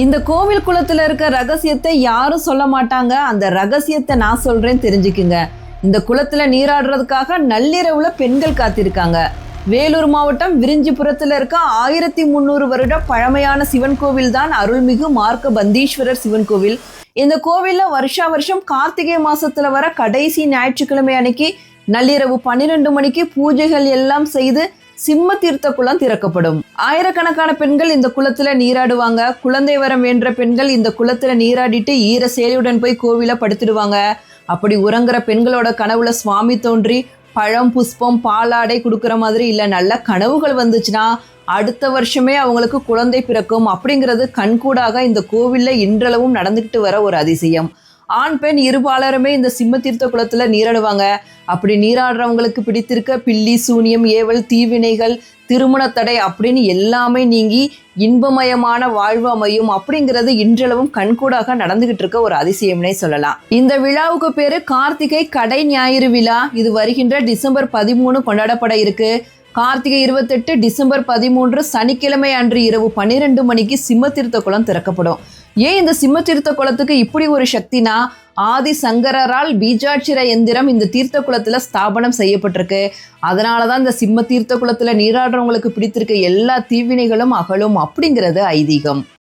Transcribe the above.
இந்த கோவில் குளத்துல இருக்க ரகசியத்தை யாரும் சொல்ல மாட்டாங்க. அந்த ரகசியத்தை நான் சொல்றேன் தெரிஞ்சுக்குங்க. இந்த குளத்துல நீராடுறதுக்காக நள்ளிரவுல பெண்கள் காத்திருக்காங்க. வேலூர் மாவட்டம் விரிஞ்சிபுரத்துல இருக்க ஆயிரத்தி முந்நூறு வருட பழமையான சிவன் கோவில் தான் அருள்மிகு மார்க்க பந்தீஸ்வரர் சிவன் கோவில். இந்த கோவில்ல வருஷா வருஷம் கார்த்திகை மாசத்துல வர கடைசி ஞாயிற்றுக்கிழமை அன்னைக்கு நள்ளிரவு பன்னிரெண்டு மணிக்கு பூஜைகள் எல்லாம் செய்து சிம்ம தீர்த்த குளம் திறக்கப்படும். ஆயிரக்கணக்கான பெண்கள் இந்த குளத்துல நீராடுவாங்க. குழந்தை வரம் வேண்ட பெண்கள் இந்த குளத்துல நீராடிட்டு ஈர சேலையுடன் போய் கோவில படுத்துடுவாங்க. அப்படி உறங்குற பெண்களோட கனவுல சுவாமி தோன்றி பழம் புஷ்பம் பாலாடை கொடுக்குற மாதிரி இல்லை. நல்ல கனவுகள் வந்துச்சுன்னா அடுத்த வருஷமே அவங்களுக்கு குழந்தை பிறக்கும். அப்படிங்கிறது கண்கூடாக இந்த கோவில்ல இன்றளவும் நடந்துக்கிட்டு வர ஒரு அதிசயம். ஆண் பெண் இருபாலருமே இந்த சிம்மதீர்த்த குளத்துல நீராடுவாங்க அப்படி நீராடுறவங்களுக்கு பிடித்திருக்க பில்லி சூனியம் ஏவல் தீவினைகள் திருமண தடை அப்படின்னு எல்லாமே நீங்கி இன்பமயமான வாழ்வு அமையும் அப்படிங்கிறது இன்றளவும் கண்கூடாக நடந்துகிட்டு இருக்க ஒரு அதிசயம்னே சொல்லலாம். இந்த விழாவுக்கு பேரு கார்த்திகை கடை ஞாயிறு விழா. இது வருகின்ற டிசம்பர் பதிமூணு கொண்டாடப்பட இருக்கு. கார்த்திகை இருபத்தெட்டு டிசம்பர் பதிமூன்று சனிக்கிழமை அன்று இரவு பன்னிரெண்டு மணிக்கு சிம்மத்தீர்த்த குளம் திறக்கப்படும். ஏன் இந்த சிம்மத்தீர்த்த குளத்துக்கு இப்படி ஒரு சக்தினா? ஆதி சங்கரரால் பீஜாட்சிர எந்திரம் இந்த தீர்த்த குளத்தில் ஸ்தாபனம் செய்யப்பட்டிருக்கு. அதனால தான் இந்த சிம்ம தீர்த்த குளத்தில் நீராடுறவங்களுக்கு பிடித்திருக்க எல்லா தீவினைகளும் அகலும் அப்படிங்கிறது ஐதீகம்.